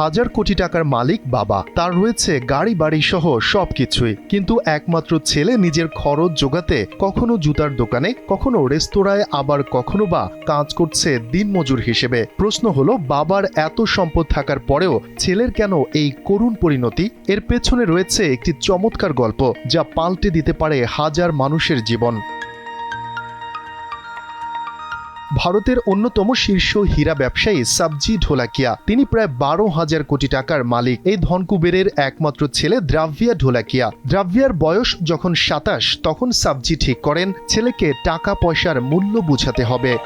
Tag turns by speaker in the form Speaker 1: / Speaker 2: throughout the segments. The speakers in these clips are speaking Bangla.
Speaker 1: হাজার কোটি টাকার মালিক বাবা। তার রয়েছে গাড়ি, বাড়ি সহ সবকিছুই। কিন্তু একমাত্র ছেলে নিজের খরচ জোগাতে কখনো জুতার দোকানে, কখনো রেস্তোরাঁয়, আবার কখনো বা কাজ করছে দিনমজুর হিসেবে। প্রশ্ন হলো, বাবার এত সম্পদ থাকার পরেও ছেলের কেন এই করুণ পরিণতি? এর পেছনে রয়েছে একটি চমৎকার গল্প, যা পাল্টে দিতে পারে হাজার মানুষের জীবন। ভারতের অন্যতম শীর্ষ হীরা ব্যবসায়ী সাবজি ঢোলাকিয়া। তিনি প্রায় বারো হাজার কোটি টাকার মালিক। এই ধনকুবেরের একমাত্র ছেলে দ্রাভিয়া ঢোলাকিয়া। দ্রাভিয়ার বয়স যখন সাতাশ, তখন সাবজি ঠিক করেন। ছেলেকে টাকা পয়সার মূল্য বুঝাতে হবে।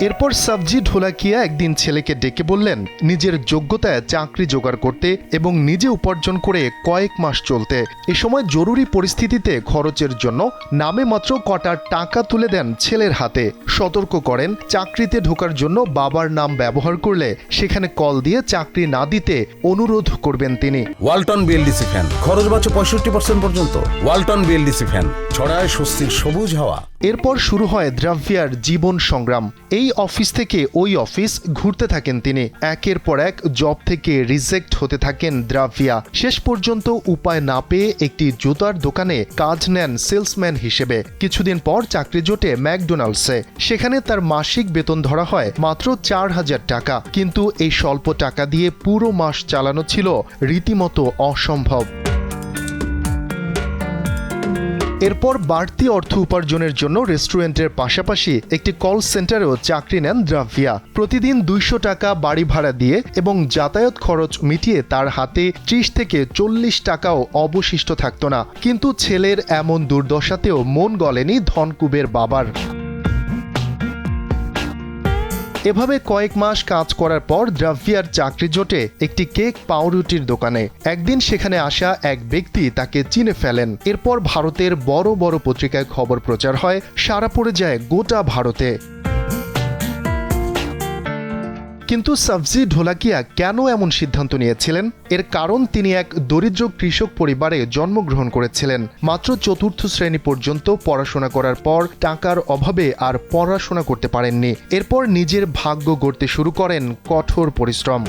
Speaker 1: এরপর সাবজি ঢোলাকিয়া একদিন ছেলেকে ডেকে বললেন নিজের যোগ্যতায় চাকরি জোগাড় করতে এবং নিজে উপার্জন করে কয়েক মাস চলতে। এ সময় জরুরি পরিস্থিতিতে খরচের জন্য নামে মাত্র কটা টাকা তুলে দেন ছেলের হাতে। সতর্ক করেন চাকরিতে ঢোকার জন্য বাবার নাম ব্যবহার করলে সেখানে কল দিয়ে চাকরি না দিতে অনুরোধ করবেন তিনি।
Speaker 2: Walton BLDC fan. খরচ বাঁচো পঁয়ষট্টি পার্সেন্ট পর্যন্ত। Walton BLDC fan. ছড়ায় স্বস্তির সবুজ হাওয়া।
Speaker 1: এরপর শুরু হয় দ্রাভিয়ার জীবন সংগ্রাম। এই অফিস থেকে ওই অফিস ঘুরতে থাকেন তিনি। একের পর এক জব থেকে রিজেক্ট হতে থাকেন দ্রাভিয়া। শেষ পর্যন্ত উপায় না পেয়ে একটি জুতার দোকানে কাজ নেন সেলসম্যান হিসেবে। কিছুদিন পর চাকরি জোটে ম্যাকডোনাল্ডসে। সেখানে তার মাসিক বেতন ধরা হয় মাত্র চার হাজার টাকা। কিন্তু এই স্বল্প টাকা দিয়ে পুরো মাস চালানো ছিল রীতিমতো অসম্ভব। এরপর বাড়তি অর্থ উপার্জনের জন্য রেস্টুরেন্টের পাশাপাশি একটি কল সেন্টারেও চাকরি নেন দ্রাভিয়া। প্রতিদিন দুইশো টাকা বাড়ি ভাড়া দিয়ে এবং যাতায়াত খরচ মিটিয়ে তার হাতে ত্রিশ থেকে চল্লিশ টাকাও অবশিষ্ট থাকত না। কিন্তু ছেলের এমন দুর্দশাতেও মন গলেনি ধনকুবের বাবার। এভাবে কয়েক মাস কাজ করার পর দ্রাভিয়ার চাকরি জোটে একটি কেক পাউরুটির দোকানে। একদিন সেখানে আসা এক ব্যক্তি তাকে চিনে ফেলেন। এরপর ভারতের বড় বড় পত্রিকায় খবর প্রচার হয় সারা পড়ে যায় গোটা ভারতে। কিন্তু সাবজি ঢোলাকিয়া কেন এমন সিদ্ধান্ত নিয়েছিলেন? এর কারণ তিনি এক দরিদ্র কৃষক পরিবারে জন্মগ্রহণ করেছিলেন। মাত্র চতুর্থ শ্রেণি পর্যন্ত পড়াশোনা করার পর টাকার অভাবে আর পড়াশোনা করতে পারেননি। এরপর নিজের ভাগ্য গড়তে শুরু করেন কঠোর পরিশ্রম।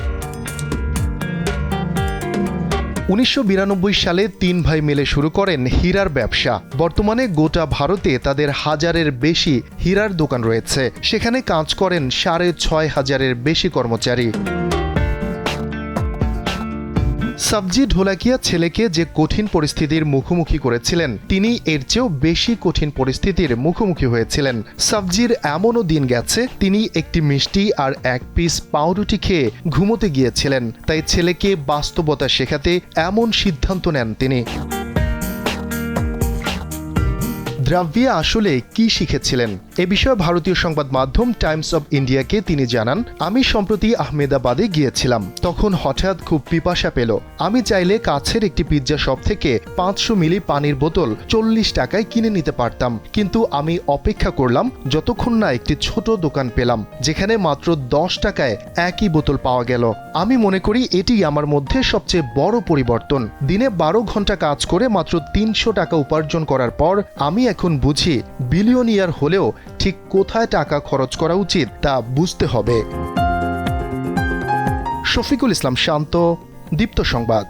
Speaker 1: উনিশশো বিরানব্বই সালে তিন ভাই মিলে শুরু করেন হীরার ব্যবসা। বর্তমানে গোটা ভারতে তাদের হাজারের বেশি হীরার দোকান রয়েছে। সেখানে কাজ করেন সাড়ে ছয় হাজারের বেশি কর্মচারী। সাবজি ঢোলাকিয়া ছেলেকে যে কঠিন পরিস্থিতির মুখোমুখি করেছিলেন, তিনি এর চেয়েও বেশি কঠিন পরিস্থিতির মুখোমুখি হয়েছিলেন। সাবজির এমনও দিন গেছে, তিনি একটি মিষ্টি আর এক পিস পাউরুটি খেয়ে ঘুমোতে গিয়েছিলেন। তাই ছেলেকে বাস্তবতা শেখাতে এমন সিদ্ধান্ত নেন তিনি। দ্রাভিয়া আসলে কি শিখেছিলেন? এ বিষয়ে ভারতীয় সংবাদ মাধ্যম টাইমস অব ইন্ডিয়াকে তিনি জানান, আমি সম্প্রতি আহমেদাবাদে গিয়েছিলাম। তখন হঠাৎ খুব পিপাসা পেল। আমি চাইলে কাছের একটি পিৎজা শপ থেকে পাঁচশো মিলি পানির বোতল চল্লিশ টাকায় কিনে নিতে পারতাম। কিন্তু আমি অপেক্ষা করলাম, যতক্ষণ না একটি ছোট দোকান পেলাম, যেখানে মাত্র দশ টাকায় একই বোতল পাওয়া গেল। আমি মনে করি এটি আমার মধ্যে সবচেয়ে বড় পরিবর্তন। দিনে বারো ঘণ্টা কাজ করে মাত্র তিনশো টাকা উপার্জন করার পর আমি এখন বুঝি বিলিয়নিয়ার হলেও ঠিক কোথায় টাকা খরচ করা উচিত তা বুঝতে হবে। শফিকুল ইসলাম শান্ত, দীপ্ত সংবাদ।